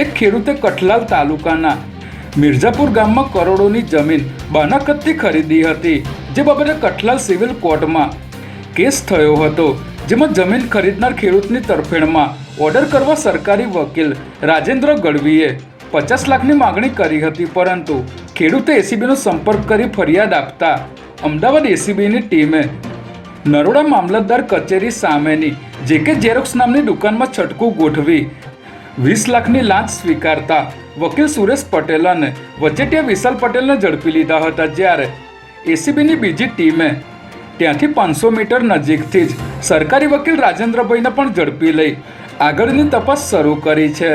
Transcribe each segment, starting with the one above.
એક ખેડૂતે કઠલાલ તાલુકાના મિર્ઝાપુર ગામમાં કરોડોની જમીન બાનાકતથી ખરીદી હતી. જે બાબતે કઠલાલ સિવિલ કોર્ટમાં કેસ થયો હતો, જેમાં જમીન ખરીદનાર ખેડૂતની તરફેણમાં ઓર્ડર કરવા સરકારી વકીલ રાજેન્દ્ર ગઢવીએ પચાસ લાખની માગણી કરી હતી, પરંતુ ખેડૂતે એસીબીનો સંપર્ક કરી ફરિયાદ આપતા અમદાવાદ એસીબીની ટીમે નરોડા મામલતદાર કચેરી સામેની જે કે ઝેરોક્સ નામની દુકાનમાં છટકું ગોઠવી વીસ લાખની લાંચ સ્વીકારતા વકીલ સુરેશ પટેલ અને વચેટિયા વિશાલ પટેલને ઝડપી લીધા હતા જ્યારે એસીબીની બીજી ટીમે ત્યાંથી પાંચસો મીટર નજીકથી જ સરકારી વકીલ રાજેન્દ્રભાઈને પણ ઝડપી લઈ આગળની તપાસ શરૂ કરી છે.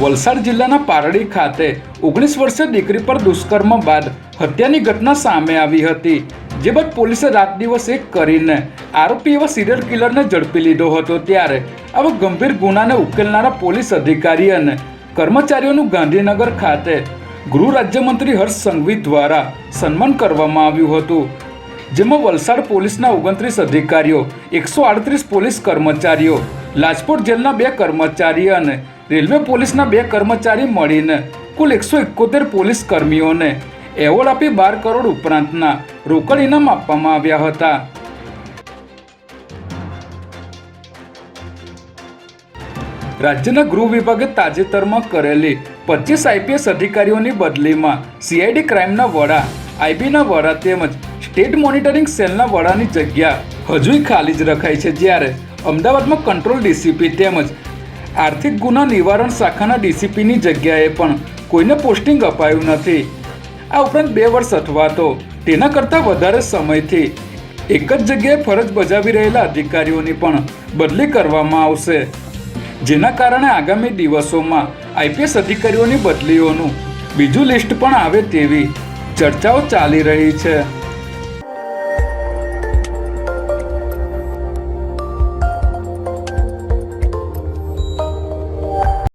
વલસાડ જિલ્લાના પારડી ખાતે ઓગણીસ વર્ષે દીકરી પર દુષ્કર્મ બાદ હત્યાની ઘટના સામે આવી હતી. જે બાદ પોલીસે રાત દિવસ એક કરીને આરોપી એવા સિરિયલ કિલરને ઝડપી લીધો હતો ત્યારે આવા ગંભીર ગુનાને ઉકેલનારા પોલીસ અધિકારી અને કર્મચારીઓનું ગાંધીનગર ખાતે ગૃહ રાજ્યમંત્રી હર્ષ સંઘવી દ્વારા સન્માન કરવામાં આવ્યું હતું. જેમાં વલસાડ પોલીસના ઓગણત્રીસ અધિકારીઓ, એકસો આડત્રીસ પોલીસ કર્મચારીઓ, લાજપોર જેલના બે કર્મચારી અને રેલવે પોલીસના બે કર્મચારી મળીને કુલ એકસો એકોતેર પોલીસ કર્મીઓને એવોર્ડ આપી બાર કરોડ ઉપરાંતના રોકડ ઇનામ આપવામાં આવ્યા હતા. રાજ્યના ગૃહ વિભાગે તાજેતરમાં કરેલી પચીસ આઈપીએસ અધિકારીઓની બદલીમાં સીઆઈડી ક્રાઇમના વડા, આઈબીના વડા તેમજ સ્ટેટ મોનિટરિંગ સેલના વડાની જગ્યા હજુય ખાલી જ રખાઈ છે. જ્યારે અમદાવાદમાં કંટ્રોલ ડીસીપી તેમજ આર્થિક ગુના નિવારણ શાખાના ડીસીપીની જગ્યાએ પણ કોઈને પોસ્ટિંગ અપાયું નથી. આ ઉપરાંત બે વર્ષ અથવા તો તેના કરતાં વધારે સમયથી એક જ જગ્યાએ ફરજ બજાવી રહેલા અધિકારીઓની પણ બદલી કરવામાં આવશે. જેના કારણે આગામી દિવસોમાં આઈપીએસ અધિકારીઓની બદલીઓનું બીજું લિસ્ટ પણ આવે તેવી ચર્ચાઓ ચાલી રહી છે.